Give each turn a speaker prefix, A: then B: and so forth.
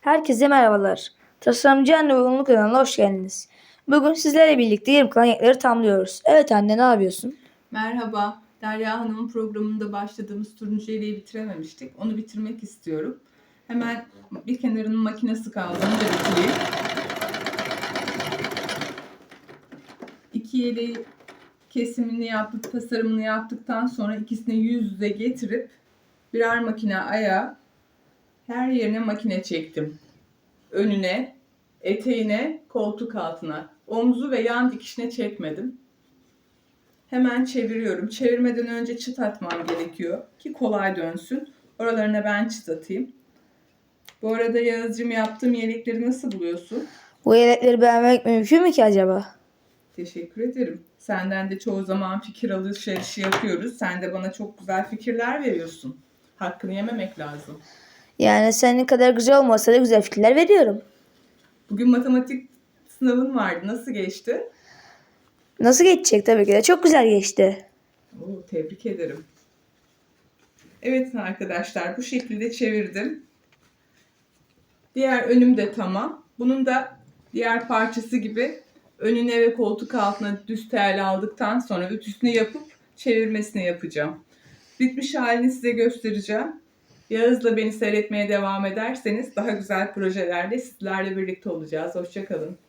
A: Herkese merhabalar. Tasarımcı Anne Uygunluk kanalına hoş geldiniz. Bugün sizlerle birlikte yarım kalan yekleri tamamlıyoruz. Evet anne ne yapıyorsun?
B: Merhaba. Derya Hanım'ın programında başladığımız turuncu yeleği bitirememiştik. Onu bitirmek istiyorum. Hemen bir kenarının makinesi kaldı. Da bitireyim. İki yeleği kesimini yaptık, tasarımını yaptıktan sonra ikisini yüz yüze getirip birer makine ayağı her yerine makine çektim. Önüne, eteğine, koltuk altına. Omzu ve yan dikişine çekmedim. Hemen çeviriyorum. Çevirmeden önce çıt atmam gerekiyor ki kolay dönsün. Oralarına ben çıt atayım. Bu arada Yağız'cığım yaptığım yelekleri nasıl buluyorsun?
A: Bu yelekleri beğenmek mümkün mü ki acaba?
B: Teşekkür ederim. Senden de çoğu zaman fikir alışverişi yapıyoruz. Sen de bana çok güzel fikirler veriyorsun. Hakkını yememek lazım.
A: Yani senin kadar güzel olmasa da güzel fikirler veriyorum.
B: Bugün matematik sınavın vardı. Nasıl geçti?
A: Nasıl geçecek tabii ki de çok güzel geçti.
B: Oo, tebrik ederim. Evet arkadaşlar bu şekilde çevirdim. Diğer önüm de tamam. Bunun da diğer parçası gibi önüne ve koltuk altına düz tel aldıktan sonra ütüsünü yapıp çevirmesini yapacağım. Bitmiş halini size göstereceğim. Yağız'la beni seyretmeye devam ederseniz daha güzel projelerle sizlerle birlikte olacağız. Hoşçakalın.